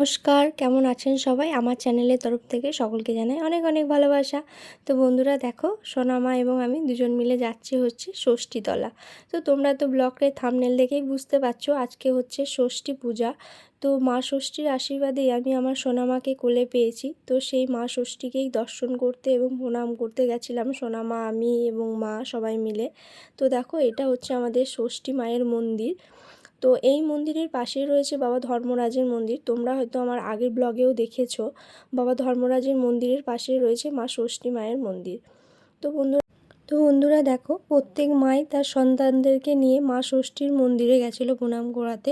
নমস্কার, কেমন আছেন সবাই? আমার চ্যানেলের তরফ থেকে সকলকে জানাই অনেক অনেক ভালোবাসা। তো বন্ধুরা দেখো, সোনামা এবং আমি দুজন মিলে যাচ্ছি হচ্ছে ষষ্ঠীতলা। তো তোমরা তো ব্লগের থামনেল দেখেই বুঝতে পারছ, আজকে হচ্ছে ষষ্ঠী পূজা। তো মা ষষ্ঠীর আশীর্বাদেই আমি আমার সোনামাকে কোলে পেয়েছি। তো সেই মা ষষ্ঠীকেই দর্শন করতে এবং প্রণাম করতে গেছিলাম, সোনামা, আমি এবং মা সবাই মিলে। তো দেখো, এটা হচ্ছে আমাদের ষষ্ঠী মায়ের মন্দির। তো এই মন্দিরের পাশেই রয়েছে বাবা ধর্মরাজের মন্দির। তোমরা হয়তো আমার আগের ব্লগেও দেখেছ, বাবা ধর্মরাজের মন্দিরের পাশেই রয়েছে মা ষষ্ঠী মায়ের মন্দির। তো বন্ধু তো বন্ধুরা দেখো, প্রত্যেক মাই তার সন্তানদেরকে নিয়ে মা ষষ্ঠীর মন্দিরে গেছিল প্রণাম করাতে।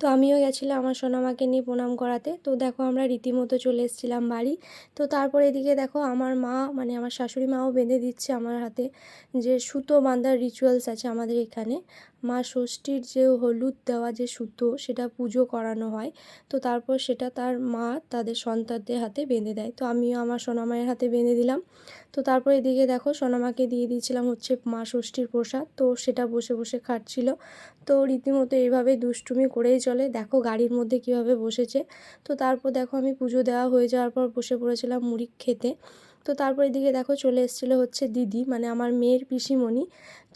তো আমিও গেছিলাম আমার সোনামাকে নিয়ে প্রণাম করাতে। তো দেখো আমরা রীতিমতো চলে এসেছিলাম বাড়ি। তো তারপর এদিকে দেখো আমার মা মানে আমার শাশুড়ি মাও বেঁধে দিচ্ছে আমার হাতে যে সুতো বাঁধার রিচুয়ালস আছে আমাদের এখানে। মা ষষ্ঠীর যে হলুদ দেওয়া যে সুতো, সেটা পুজো করানো হয়। তো তারপর সেটা তার মা তাদের সন্তানদের হাতে বেঁধে দেয়। তো আমিও আমার সোনামায়ের হাতে বেঁধে দিলাম। তো তারপর এদিকে দেখো সোনামাকে দিয়ে দিয়েছিলাম হচ্ছে মা ষষ্ঠীর প্রসাদ, তো সেটা বসে বসে খাচ্ছিল। তো রীতিমতো এইভাবে দুষ্টুমি করেই চলে। দেখো গাড়ির মধ্যে কীভাবে বসেছে। তো তারপর দেখো আমি পুজো দেওয়া হয়ে যাওয়ার পর বসে পড়েছিলাম মুড়ি খেতে। তো তারপর এদিকে দেখো চলে এসেছিল হচ্ছে দিদি মানে আমার মেয়ের পিসিমণি।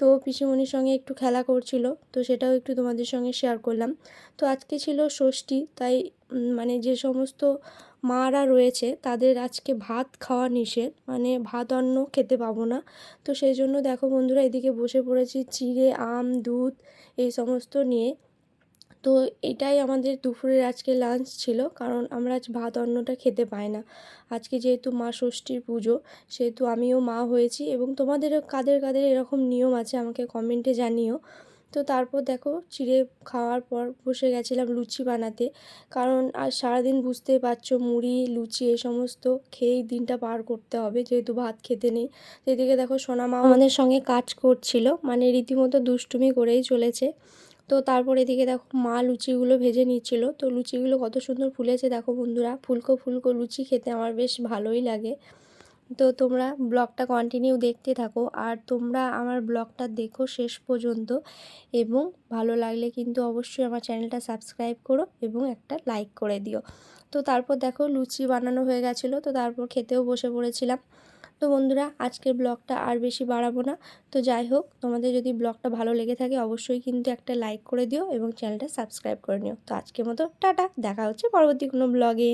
তো পিসিমণির সঙ্গে একটু খেলা করছিল, তো সেটাও একটু তোমাদের সঙ্গে শেয়ার করলাম। তো আজকে ছিল ষষ্ঠী, তাই মানে যে সমস্ত মারা রয়েছে, তাদের আজকে ভাত খাওয়া নিষেধ। মানে ভাত, অন্ন খেতে পাবো না। তো সেই জন্য দেখো বন্ধুরা, এদিকে বসে পড়েছি চিড়ে, আম, দুধ, এই সমস্ত নিয়ে। তো এটাই আমাদের দুপুরের আজকে লাঞ্চ ছিল, কারণ আমরা আজ ভাত, অন্নটা খেতে পাই না। আজকে যেহেতু মা ষষ্ঠীর পুজো, সেহেতু আমিও মা হয়েছি এবং তোমাদেরও কাদের কাদের এরকম নিয়ম আছে আমাকে কমেন্টে জানিও। তো তারপর দেখো চিড়ে খাওয়ার পর বসে গেছিলাম লুচি বানাতে। কারণ আর সারাদিন বুঝতেই পারছ মুড়ি, লুচি এ সমস্ত খেয়েই দিনটা পার করতে হবে। যেহেতু ভাত খেতে নেই এদিকে দেখো সোনামা আমাদের সঙ্গে কাজ করছিল মানে রীতিমতো দুষ্টুমি করেই চলেছে। তো তারপর এদিকে দেখো মা লুচিগুলো ভেজে নিচ্ছিল। তো লুচিগুলো কত সুন্দর ফুলেছে দেখো বন্ধুরা, ফুলকো ফুলকো লুচি খেতে আমার বেশ ভালোই লাগে। তো তোমরা ব্লগটা কন্টিনিউ দেখতে থাকো। আর তোমরা আমার ব্লগটা দেখো শেষ পর্যন্ত। এবং ভালো লাগলে কিন্তু অবশ্যই আমার চ্যানেলটা সাবস্ক্রাইব করো এবং একটা লাইক করে দিও। তো তারপর দেখো লুচি বানানো হয়ে গেছিল, তো তারপর খেতেও বসে পড়েছিলাম। তো বন্ধুরা, আজকের ব্লগটা আর বেশি বাড়াবো না। তো যাই হোক, তোমাদের যদি ব্লগটা ভালো লেগে থাকে অবশ্যই কিন্তু একটা লাইক করে দিও এবং চ্যানেলটা সাবস্ক্রাইব করে নিও। তো আজকের মতো টাটা, দেখা হচ্ছে পরবর্তী কোনো ব্লগে